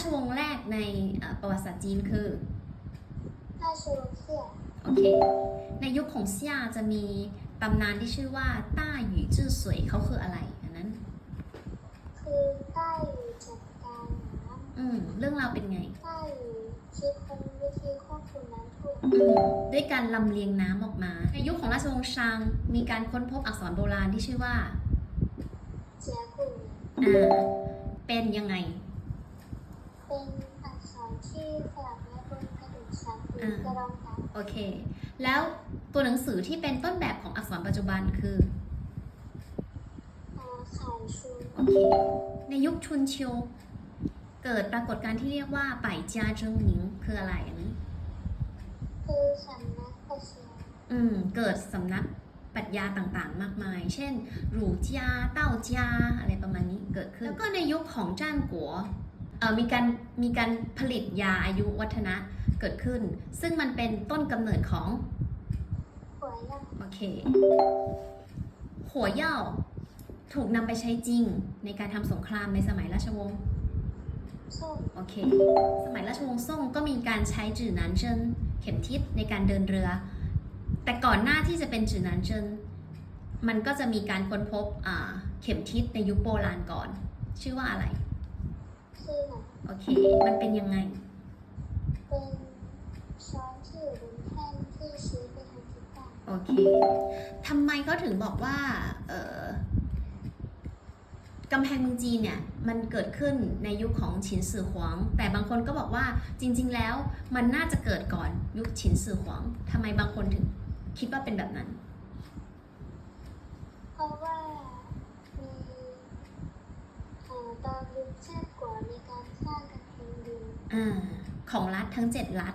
ชวงศ์แรกในประวัติศาสตร์จีนคือ ราชวงศ์เซี่ยโอเค ในยุคของเซียจะมีตำนานที่ชื่อว่าต้าหยู่จื้อสวยเขาคืออะไรอันนั้น คือต้าหยู่จัดการน้อืม เรื่องราวเป็นไงต้าหยู่คิดเป็นวิธีควบคุมน้ำท่วมด้วยการลำเลียงน้ำออกมา ในยุคของราชวงศ์ชางมีการค้นพบอักษรโบราณที่ชื่อว่า เจียกุ่อ่าเป็นยังไง เป็นอักษรที่สลักไว้บนกระดูกสันหรือกระดองเต่าโอเค แล้วตัวหนังสือที่เป็นต้นแบบของอักษรปัจจุบันคือเอ่อไข่ชูโอเค ในยุคชุนเชียวเกิดปรากฏการณ์ที่เรียกว่าป่ายจาเจิงหนิงคืออะไรอันนี้คือสำนักปรัชญาอืม เกิดสำนักปรัชญาต่างๆ มากมาย เช่น หรูจาเต้าจาอะไรประมาณนี้เกิดขึ้น แล้วก็ในยุคของจ้านกัวเอ่อ มีการมีการผลิตยาอายุวัฒนะเกิดขึ้น ซึ่งมันเป็นต้นกำเนิดของหัวย่างโอเคหัวเหย่าถูกนำไปใช้จริงในการทำสงครามในสมัยราชวงศ์ส้มโอเค สมัยราชวงศ์ซ่งก็มีการใช้จื่อหนานเจินเข็มทิศในการเดินเรือ แต่ก่อนหน้าที่จะเป็นจื่อหนานเจินมันก็จะมีการค้นพบอ่าเข็มทิศในยุคโบราณก่อน ชื่อว่าอะไร คือหนังโอเค มันเป็นยังไง เป็นช้อนที่อยู่บนแท่นที่ชี้ไปทางทิศใต้โอเคทำไมเขาถึงบอกว่า เออกำแพงเมืองจีนเนี่ยมันเกิดขึ้นในยุคของฉินสื่อหวง แต่บางคนก็บอกว่าจริง ๆ แล้วมันน่าจะเกิดก่อนยุคฉินสื่อหวงทำไมบางคนถึงคิดว่าเป็นแบบนั้น เพราะว่ามีเอ่อตอนยุคแจ้กว่ามีการสร้างกำแพงดิน อาของรัฐทั้ง7รัฐ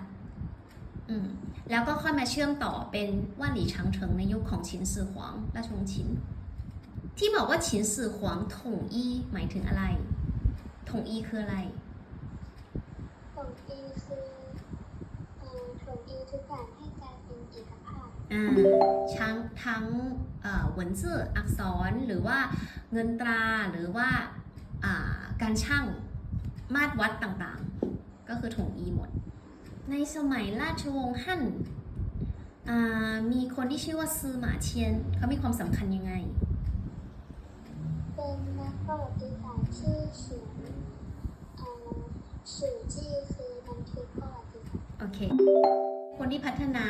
อืมแล้วก็ค่อยมาเชื่อมต่อเป็นว่านหลีชางเฉิงในยุคของฉินสื่อหวงราชวงศ์ฉิน ที่บอกว่าฉินสื่อหวงถงอี้หมายถึงอะไรถงอี้คืออะไรถงอีคือเอ่อถงอีทุกอย่างให้กลายเป็นเอกภาพอ่าทั้งทั้งเอ่อ文字อักษรหรือว่าเงินตราหรือว่าอ่าการช่างมาตรวัดต่างๆก็คือถงอี หมด ในสมัยราชวงศ์ฮั่นอ่ามีคนที่ชื่อว่าซือหมาเทียนเขามีความสำคัญยังไง เป็นนักประวัติศาสตร์ที่เขียนเอ่อสื่อจี้คือบันทึกประวัติศาสตร์โอเค คนที่พัฒนา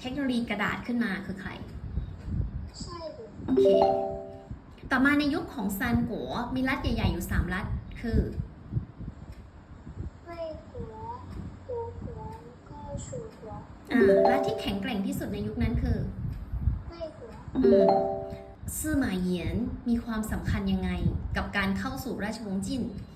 เทคโนโลยีกระดาษขึ้นมาคือใคร ใช่หรือโอเค ต่อมาในยุคของซานกัวมีรัฐใหญ่ ๆ อยู่ 3 รัฐคือ เว่ยหัวหัวหัวแล้วก็ฉูหัว อ่ารัฐที่แข็งแกร่งที่สุดในยุคนั้นคือเว่ยหัวอืมซื่อหมาเหยียนมีความสำคัญยังไง กับการเข้าสู่ราชวงศ์จิ้นเ